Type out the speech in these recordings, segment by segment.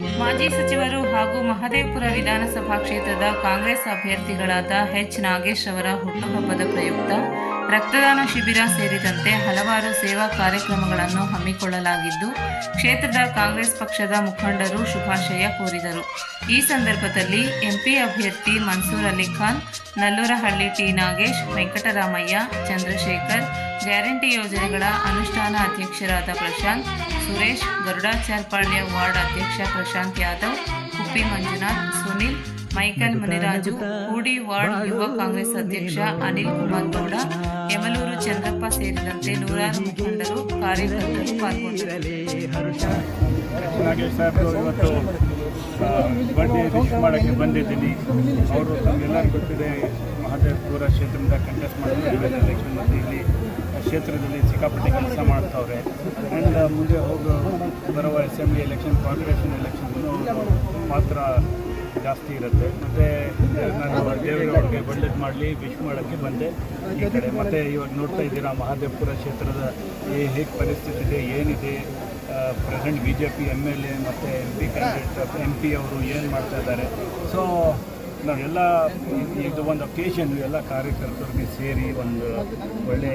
ಮಾಜಿ ಸಚಿವರು ಹಾಗೂ ಮಹದೇವಪುರ ವಿಧಾನಸಭಾ ಕ್ಷೇತ್ರದ ಕಾಂಗ್ರೆಸ್ ಅಭ್ಯರ್ಥಿಗಳಾದ ಎಚ್ ನಾಗೇಶ್ ಅವರ ಹುಟ್ಟುಹಬ್ಬದ ಪ್ರಯುಕ್ತ ರಕ್ತದಾನ ಶಿಬಿರ ಸೇರಿದಂತೆ ಹಲವಾರು ಸೇವಾ ಕಾರ್ಯಕ್ರಮಗಳನ್ನು ಹಮ್ಮಿಕೊಳ್ಳಲಾಗಿದ್ದು, ಕ್ಷೇತ್ರದ ಕಾಂಗ್ರೆಸ್ ಪಕ್ಷದ ಮುಖಂಡರು ಶುಭಾಶಯ ಕೋರಿದರು. ಈ ಸಂದರ್ಭದಲ್ಲಿ ಎಂಪಿ ಅಭ್ಯರ್ಥಿ ಮನ್ಸೂರ್ ಅಲಿ ಖಾನ್, ನಲ್ಲೂರಹಳ್ಳಿ ಟಿ ನಾಗೇಶ್, ವೆಂಕಟರಾಮಯ್ಯ, ಚಂದ್ರಶೇಖರ್, ಗ್ಯಾರಂಟಿ ಯೋಜನೆಗಳ ಅನುಷ್ಠಾನ ಅಧ್ಯಕ್ಷರಾದ ಪ್ರಶಾಂತ್, ಸುರೇಶ್ ಗರುಡಾಚಾರ್ಪಾಳ್ಯ ವಾರ್ಡ್ ಅಧ್ಯಕ್ಷ ಪ್ರಶಾಂತ್ ಯಾದವ್ ಕುಪ್ಪಿ ಮಂಜುನಾಥ್, ಸುನಿಲ್ ಮೈಕಲ್ ಮುನಿರಾಜು ಹೂಡಿ ವಾರ್ಡ್ ಯುವ ಕಾಂಗ್ರೆಸ್ ಅಧ್ಯಕ್ಷ ಅನಿಲ್ ಕುಮಾರ್ ಗೌಡ ಯಮಲೂರು ಚಂದ್ರಪ್ಪ ಸೇರಿದಂತೆ ನೂರಾರು ಮುಖಂಡರು ಕಾರ್ಯಕರ್ತರು ಪಾಲ್ಗೊಂಡರು ಬಂದಿದ್ದೀನಿ. ಅವರು ತಮಗೆಲ್ಲರೂ ಗೊತ್ತಿದೆ ಮಹದೇವಪುರ ಕ್ಷೇತ್ರದಿಂದ ಕಂಟೆಸ್ಟ್ ಮಾಡಿದ್ರು. ಎಲೆಕ್ಷನ್ ಮತ್ತು ಇಲ್ಲಿ ಕ್ಷೇತ್ರದಲ್ಲಿ ಸಿಕ್ಕಾಪಟ್ಟೆ ಕೆಲಸ ಮಾಡ್ತಾವ್ರೆ. ಆ್ಯಂಡ್ ಮುಂದೆ ಹೋಗೋ ಬರುವ ಅಸೆಂಬ್ಲಿ ಎಲೆಕ್ಷನ್ ಕಾರ್ಪೊರೇಷನ್ ಎಲೆಕ್ಷನ್ ಮಾತ್ರ ಜಾಸ್ತಿ ಇರುತ್ತೆ. ಮತ್ತು ನಾನು ದೇವೇಗೌಡರಿಗೆ ಒಳ್ಳೇದು ಮಾಡಲಿ ವಿಶ್ ಮಾಡೋಕ್ಕೆ ಬಂದೆ ಈ ಕಡೆ. ಮತ್ತು ಇವಾಗ ನೋಡ್ತಾ ಇದ್ದೀರಾ, ಮಹಾದೇವಪುರ ಕ್ಷೇತ್ರದ ಹೇಗೆ ಪರಿಸ್ಥಿತಿ ಇದೆ ಏನಿದೆ? Present B J P M L A ಮತ್ತು M P candidate M P ಅವರು ಏನು ಮಾಡ್ತಾ ಇದ್ದಾರೆ? ಸೊ ನಾವೆಲ್ಲ ಇದು ಒಂದು ಒಕೇಶನ್ ಎಲ್ಲ ಕಾರ್ಯಕರ್ತರಿಗೆ ಸೇರಿ ಒಂದು ಒಳ್ಳೆ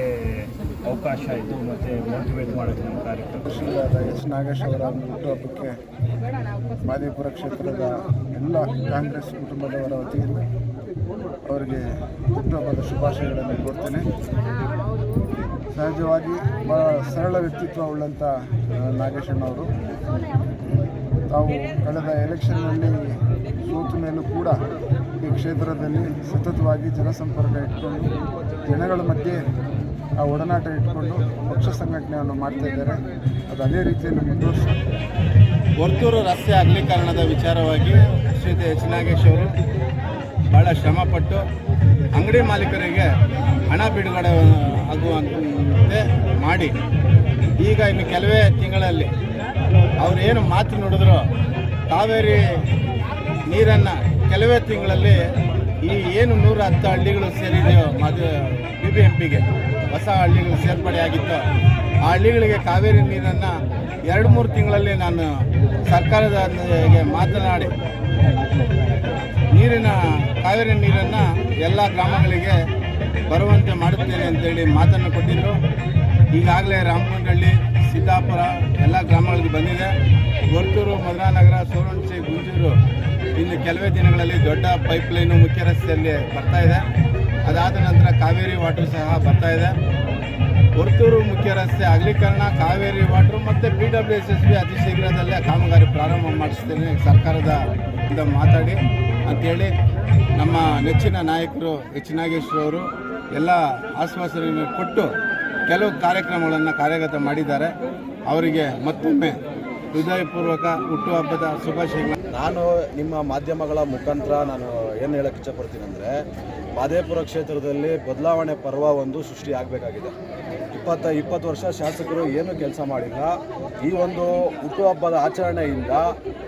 ಅವಕಾಶ ಆಯಿತು ಮತ್ತು ಮೋಟಿವೇಟ್ ಮಾಡೋದು ನಮ್ಮ ಕಾರ್ಯಕರ್ತರು ಎಚ್ ನಾಗೇಶ್ ಅವರ ಹುಟ್ಟುಹಬ್ಬಕ್ಕೆ ಮಾದೇಪುರ ಕ್ಷೇತ್ರದ ಎಲ್ಲ ಕಾಂಗ್ರೆಸ್ ಕುಟುಂಬದವರ ವತಿಯಿಂದ ಅವರಿಗೆ ಹುಟ್ಟುಹಬ್ಬದ ಶುಭಾಶಯಗಳನ್ನು ಕೊಡ್ತೇನೆ ಸಹಜವಾಗಿ ಭಾಳ ಸರಳ ವ್ಯಕ್ತಿತ್ವ ಉಳ್ಳಂಥ ನಾಗೇಶಣ್ಣವರು. ತಾವು ಕಳೆದ ಎಲೆಕ್ಷನ್ನಲ್ಲಿ ಸೋತ ಮೇಲೂ ಕೂಡ ಈ ಕ್ಷೇತ್ರದಲ್ಲಿ ಸತತವಾಗಿ ಜನಸಂಪರ್ಕ ಇಟ್ಕೊಂಡು, ಜನಗಳ ಮಧ್ಯೆ ಆ ಒಡನಾಟ ಇಟ್ಕೊಂಡು ಪಕ್ಷ ಸಂಘಟನೆಯನ್ನು ಮಾಡ್ತಾ ಇದ್ದಾರೆ. ಅದು ಅದೇ ರೀತಿಯಲ್ಲಿ ಮುಂದುವರಿಸಿ. ವರ್ತೂರು ರಸ್ತೆ ಅಗಲೀಕರಣದ ವಿಚಾರವಾಗಿ ಶ್ರೀತೆ ಎಚ್ ನಾಗೇಶ್ ಅವರು ಭಾಳ ಶ್ರಮಪಟ್ಟು ಅಂಗಡಿ ಮಾಲೀಕರಿಗೆ ಹಣ ಬಿಡುಗಡೆ ಆಗುವಂತೆ ಮಾಡಿ. ಈಗ ಇನ್ನು ಕೆಲವೇ ತಿಂಗಳಲ್ಲಿ ಅವರೇನು ಮಾತು ನೋಡಿದ್ರು, ಕಾವೇರಿ ನೀರನ್ನು ಕೆಲವೇ ತಿಂಗಳಲ್ಲಿ ಈ ಏನು ನೂರ ಹತ್ತು ಹಳ್ಳಿಗಳು ಸೇರಿದೆಯೋ ಮದು ಬಿ ಬಿ ಎಂ ಪಿಗೆ ಹೊಸ ಹಳ್ಳಿಗಳು ಸೇರ್ಪಡೆ ಆಗಿತ್ತು. ಆ ಹಳ್ಳಿಗಳಿಗೆ ಕಾವೇರಿ ನೀರನ್ನು ಎರಡು ಮೂರು ತಿಂಗಳಲ್ಲಿ ನಾನು ಸರ್ಕಾರದ ಮಾತನಾಡಿ ನೀರಿನ ಕಾವೇರಿ ನೀರನ್ನು ಎಲ್ಲ ಗ್ರಾಮಗಳಿಗೆ ಬರುವಂತೆ ಮಾಡುತ್ತೇನೆ ಅಂತೇಳಿ ಮಾತನ್ನು ಕೊಟ್ಟಿದ್ದರು ಈಗಾಗಲೇ ರಾಮಗೊಂಡಹಳ್ಳಿ ಸಿದ್ದಾಪುರ ಎಲ್ಲ ಗ್ರಾಮಗಳಿಗೆ ಬಂದಿದೆ. ಗೊರ್ತೂರು ಮಧುರಾನಗರ ಸೋರಣಿ ಗುಂಜೂರು ಇನ್ನು ಕೆಲವೇ ದಿನಗಳಲ್ಲಿ ದೊಡ್ಡ ಪೈಪ್ ಲೈನು ಮುಖ್ಯ ರಸ್ತೆಯಲ್ಲಿ ಬರ್ತಾ ಇದೆ. ಅದಾದ ನಂತರ ಕಾವೇರಿ ವಾಟರ್ ಸಹ ಬರ್ತಾ ಇದೆ. ಹೊರತೂರು ಮುಖ್ಯ ರಸ್ತೆ ಅಗಲೀಕರಣ ಕಾವೇರಿ ವಾಟರ್ ಮತ್ತು B W S S B ಅತಿ ಶೀಘ್ರದಲ್ಲೇ ಕಾಮಗಾರಿ ಪ್ರಾರಂಭ ಮಾಡಿಸ್ತೇನೆ ಸರ್ಕಾರದ ಮಾತಾಡಿ. ಅಂತೇಳಿ ನಮ್ಮ ನೆಚ್ಚಿನ ನಾಯಕರು ಎಚ್ ನಾಗೇಶ್ವರವರು ಎಲ್ಲ ಆಶ್ವಾಸನೆಯನ್ನು ಕೊಟ್ಟು ಕೆಲವು ಕಾರ್ಯಕ್ರಮಗಳನ್ನು ಕಾರ್ಯಗತ ಮಾಡಿದ್ದಾರೆ. ಅವರಿಗೆ ಮತ್ತೊಮ್ಮೆ ಹೃದಯಪೂರ್ವಕ ಹುಟ್ಟುಹಬ್ಬದ ಶುಭಾಶಯಗಳು. ನಾನು ನಿಮ್ಮ ಮಾಧ್ಯಮಗಳ ಮುಖಾಂತರ ನಾನು ಏನು ಹೇಳಕ್ಕೆ ಇಷ್ಟಪಡ್ತೀನಿ ಅಂದರೆ ಮಾದೇಪುರ ಕ್ಷೇತ್ರದಲ್ಲಿ ಬದಲಾವಣೆ ಪರ್ವ ಒಂದು ಸೃಷ್ಟಿ ಆಗಬೇಕಾಗಿದೆ. ಇಪ್ಪತ್ತ, ಇಪ್ಪತ್ತು ವರ್ಷ ಶಾಸಕರು ಏನು ಕೆಲಸ ಮಾಡಿಲ್ಲ. ಈ ಒಂದು ಹುಟ್ಟುಹಬ್ಬದ ಆಚರಣೆಯಿಂದ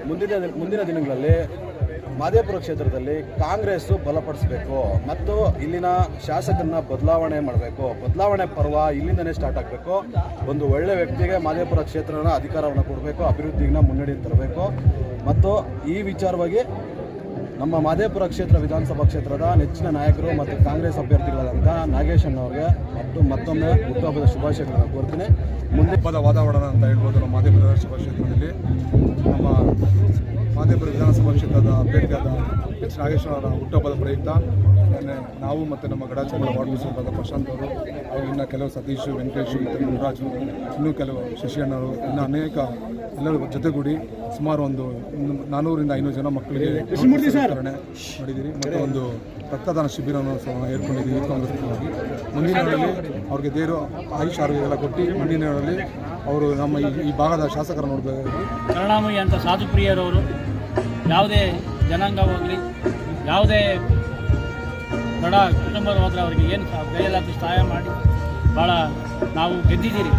ಮುಂದಿನ ದಿನ- ಮುಂದಿನ ದಿನಗಳಲ್ಲಿ ಮಾದೇಪುರ ಕ್ಷೇತ್ರದಲ್ಲಿ ಕಾಂಗ್ರೆಸ್ಸು ಬಲಪಡಿಸಬೇಕು ಮತ್ತು ಇಲ್ಲಿನ ಶಾಸಕರನ್ನ ಬದಲಾವಣೆ ಮಾಡಬೇಕು. ಬದಲಾವಣೆ ಪರ್ವ ಇಲ್ಲಿಂದನೇ ಸ್ಟಾರ್ಟ್ ಆಗಬೇಕು. ಒಂದು ಒಳ್ಳೆ ವ್ಯಕ್ತಿಗೆ ಮಾದೇಪುರ ಕ್ಷೇತ್ರನ ಅಧಿಕಾರವನ್ನು ಕೊಡಬೇಕು ಅಭಿವೃದ್ಧಿನ ಮುನ್ನಡೆ ತರಬೇಕು. ಮತ್ತು ಈ ವಿಚಾರವಾಗಿ ನಮ್ಮ ಮಾದೇಪುರ ಕ್ಷೇತ್ರ ವಿಧಾನಸಭಾ ಕ್ಷೇತ್ರದ ನೆಚ್ಚಿನ ನಾಯಕರು ಮತ್ತು ಕಾಂಗ್ರೆಸ್ ಅಭ್ಯರ್ಥಿಗಳಾದಂಥ ನಾಗೇಶ್ ಅಣ್ಣವ್ರಿಗೆ ಮತ್ತು ಮತ್ತೊಮ್ಮೆ ಹುಟ್ಟುಹಬ್ಬದ ಶುಭಾಶಯಗಳನ್ನು ಕೋರ್ತೀನಿ. ಮುಂದೆ ಹಬ್ಬದ ವಾತಾವರಣ ಅಂತ ಹೇಳ್ಬೋದು ನಮ್ಮ ಮಾದೇಪುರ ಕ್ಷೇತ್ರದಲ್ಲಿ. ನಮ್ಮ ಮಾದೇಪುರ ವಿಧಾನಸಭಾ ಕ್ಷೇತ್ರದ ಅಭ್ಯರ್ಥಿಯಾದ ಎಚ್ ನಾಗೇಶ್ವರ ಹುಟ್ಟುಹಬ್ಬದ ಪ್ರಯುಕ್ತ ನಿನ್ನೆ ನಾವು ಮತ್ತು ನಮ್ಮ ಗಡಾಚಂದ್ರ ವಾರ್ಡ್ ಮುಖ್ಯಸ್ಥರಾದ ಪ್ರಶಾಂತ್ ಅವರು ಹಾಗೂ ಇನ್ನು ಕೆಲವು ಸತೀಶ್ ವೆಂಕಟೇಶ್ ಗುರುರಾಜು ಇನ್ನೂ ಕೆಲವು ಶಶಿಯಣ್ಣವರು ಇನ್ನು ಅನೇಕ ಎಲ್ಲರೂ ಜೊತೆಗೂಡಿ ಸುಮಾರು ಒಂದು ನಾನ್ನೂರಿಂದ ಐನೂರು ಜನ ಮಕ್ಕಳಿಗೆ ಮಾಡಿದ್ದೀರಿ. ಮತ್ತು ಒಂದು ರಕ್ತದಾನ ಶಿಬಿರವನ್ನು ಸಹ ಏರ್ಕೊಂಡಿದ್ದೀವಿ ಯೂತ್ ಕಾಂಗ್ರೆಸ್ ಪರವಾಗಿ ಮುಂದಿನ ದಿನಗಳಲ್ಲಿ ಅವ್ರಿಗೆ ದೇವರು ಆಯುಷ್ ಆರೋಗ್ಯಗಳ ಕೊಟ್ಟು ಮುಂದಿನ ದಿನಗಳಲ್ಲಿ ಅವರು ನಮ್ಮ ಈ- ಈ ಭಾಗದ ಶಾಸಕರು ನೋಡಬೇಕು ಕರುಣಾಮಯ್ಯ ಅಂತ ಸಾಧುಪ್ರಿಯರವರು ಯಾವುದೇ ಜನಾಂಗವಾಗಲಿ, ಯಾವುದೇ ಬಡ ಕುಟುಂಬದ ಹೋದರೆ ಅವರಿಗೆ ಏನು ಕೈಯಲ್ಲಾದರೂ ಸಹಾಯ ಮಾಡಿ, ಭಾಳ ನಾವು ಗೆದ್ದಿದ್ದೀರಿ.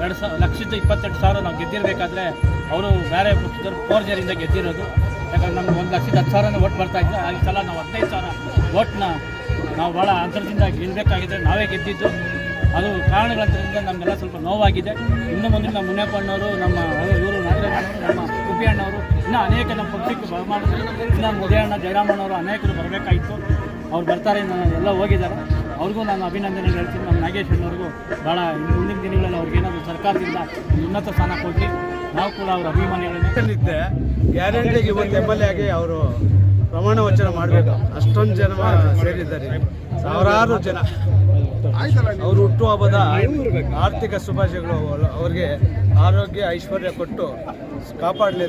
ಎರಡು ಸಾವಿರ ಲಕ್ಷದ ಇಪ್ಪತ್ತೆಂಟು ಸಾವಿರ ನಾವು ಗೆದ್ದಿರಬೇಕಾದ್ರೆ ಅವರು ಬೇರೆ ಪಕ್ಷದವರು ಫೋರ್ಜರಿಂದ ಗೆದ್ದಿರೋದು. ಯಾಕಂದ್ರೆ ನಮ್ಗೆ ಒಂದು ಲಕ್ಷದ ಹತ್ತು ಸಾವಿರನೇ ಓಟ್ ಬರ್ತಾ ಇದ್ದೆ ಆ ಸಲ ನಾವು ಹದಿನೈದು ಸಾವಿರ ಓಟ್ನ ನಾವು ಭಾಳ ಅಂತರದಿಂದ ಗೆಲ್ಲಬೇಕಾಗಿದ್ದರೆ ನಾವೇ ಗೆದ್ದಿದ್ದು. ಅದು ಕಾರಣಗಳಿಂದ ನಮಗೆಲ್ಲ ಸ್ವಲ್ಪ ನೋವಾಗಿದೆ. ಇನ್ನು ಮುಂದೆ ನಮ್ಮ ಮುನಿಯಪ್ಪ ಅಣ್ಣವರು ನಮ್ಮ ಇವರು ನಾಗರಾಜ್ ನಮ್ಮ ಕುಪ್ಪಿ ಅಣ್ಣವರು ಇನ್ನೂ ಅನೇಕ ನಮ್ಮ ಪಕ್ಷಕ್ಕೆ ಬರಮಾಡಿದ್ರು. ಇನ್ನು ಉದಯಣ್ಣ ಜಯರಾಮಣ್ಣವರು ಅನೇಕರು ಬರಬೇಕಾಗಿತ್ತು. ಅವ್ರು ಬರ್ತಾರೆ ಎಲ್ಲ ಹೋಗಿದ್ದಾರೆ. ಅವ್ರಿಗೂ ನಾನು ಅಭಿನಂದನೆ ಹೇಳ್ತೀನಿ. ನಮ್ಮ ನಾಗೇಶ್ ಅಣ್ಣವ್ರಿಗೂ ಭಾಳ ಮುಂದಿನ ದಿನಗಳಲ್ಲಿ ಅವ್ರಿಗೇನಾದರೂ ಸರ್ಕಾರದಿಂದ ಉನ್ನತ ಸ್ಥಾನ ಕೊಡಲಿ. ನಾವು ಕೂಡ ಅವ್ರ ಅಭಿಮಾನಿಗಳನ್ನೇ. ಗ್ಯಾರಂಟಿ ಇವತ್ತು ಎಂ ಎಲ್ ಎ ಆಗಿ ಅವರು ಪ್ರಮಾಣ ವಚನ ಮಾಡಬೇಕು. ಅಷ್ಟೊಂದು ಜನ ಸೇರಿದ್ದಾರೆ. ಸಾವಿರಾರು ಜನ. ಅವರು ಹುಟ್ಟು ಹಬ್ಬದ ಆರ್ಥಿಕ ಶುಭಾಶಯಗಳು ಅವ್ರಿಗೆ ಆರೋಗ್ಯ ಐಶ್ವರ್ಯ ಕೊಟ್ಟು ಕಾಪಾಡಲಿ